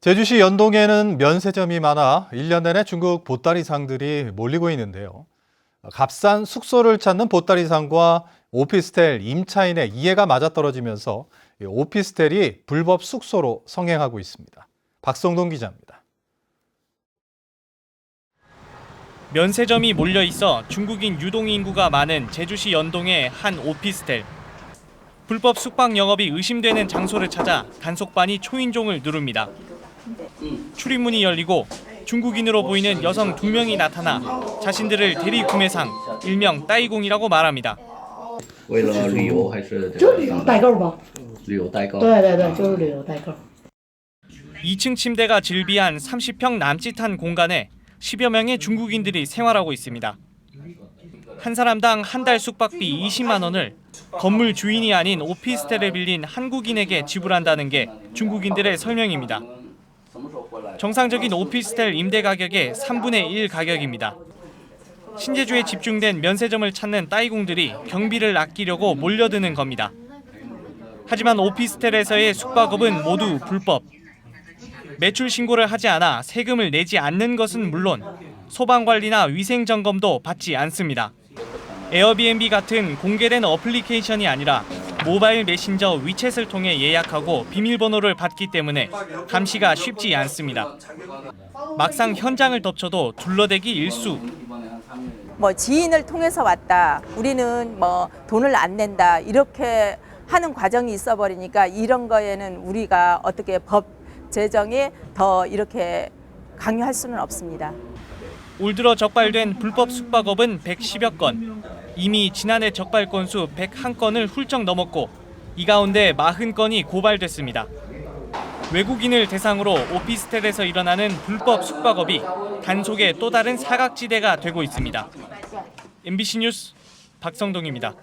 제주시 연동에는 면세점이 많아 1년 내내 중국 보따리상들이 몰리고 있는데요. 값싼 숙소를 찾는 보따리상과 오피스텔 임차인의 이해가 맞아떨어지면서 이 오피스텔이 불법 숙소로 성행하고 있습니다. 박성동 기자입니다. 면세점이 몰려 있어 중국인 유동 인구가 많은 제주시 연동의 한 오피스텔. 불법 숙박 영업이 의심되는 장소를 찾아 단속반이 초인종을 누릅니다. 출입문이 열리고 중국인으로 보이는 여성 두 명이 나타나 자신들을 대리 구매상 일명 따이공이라고 말합니다. 2층 침대가 질비한 30평 남짓한 공간에 10여 명의 중국인들이 생활하고 있습니다. 한 사람당 한 달 숙박비 20만 원을 건물 주인이 아닌 오피스텔을 빌린 한국인에게 지불한다는 게 중국인들의 설명입니다. 정상적인 오피스텔 임대 가격의 3분의 1 가격입니다. 신제주에 집중된 면세점을 찾는 따이공들이 경비를 아끼려고 몰려드는 겁니다. 하지만 오피스텔에서의 숙박업은 모두 불법. 매출 신고를 하지 않아 세금을 내지 않는 것은 물론 소방 관리나 위생 점검도 받지 않습니다. 에어비앤비 같은 공개된 어플리케이션이 아니라 모바일 메신저 위챗을 통해 예약하고 비밀번호를 받기 때문에 감시가 쉽지 않습니다. 막상 현장을 덮쳐도 둘러대기 일수. 뭐 지인을 통해서 왔다. 우리는 뭐 돈을 안 낸다. 이렇게 하는 과정이 있어 버리니까 이런 거에는 우리가 어떻게 법 제정에 더 이렇게 강요할 수는 없습니다. 올 들어 적발된 불법 숙박업은 110여 건. 이미 지난해 적발 건수 101건을 훌쩍 넘었고 이 가운데 40건이 고발됐습니다. 외국인을 대상으로 오피스텔에서 일어나는 불법 숙박업이 단속의 또 다른 사각지대가 되고 있습니다. MBC 뉴스 박성동입니다.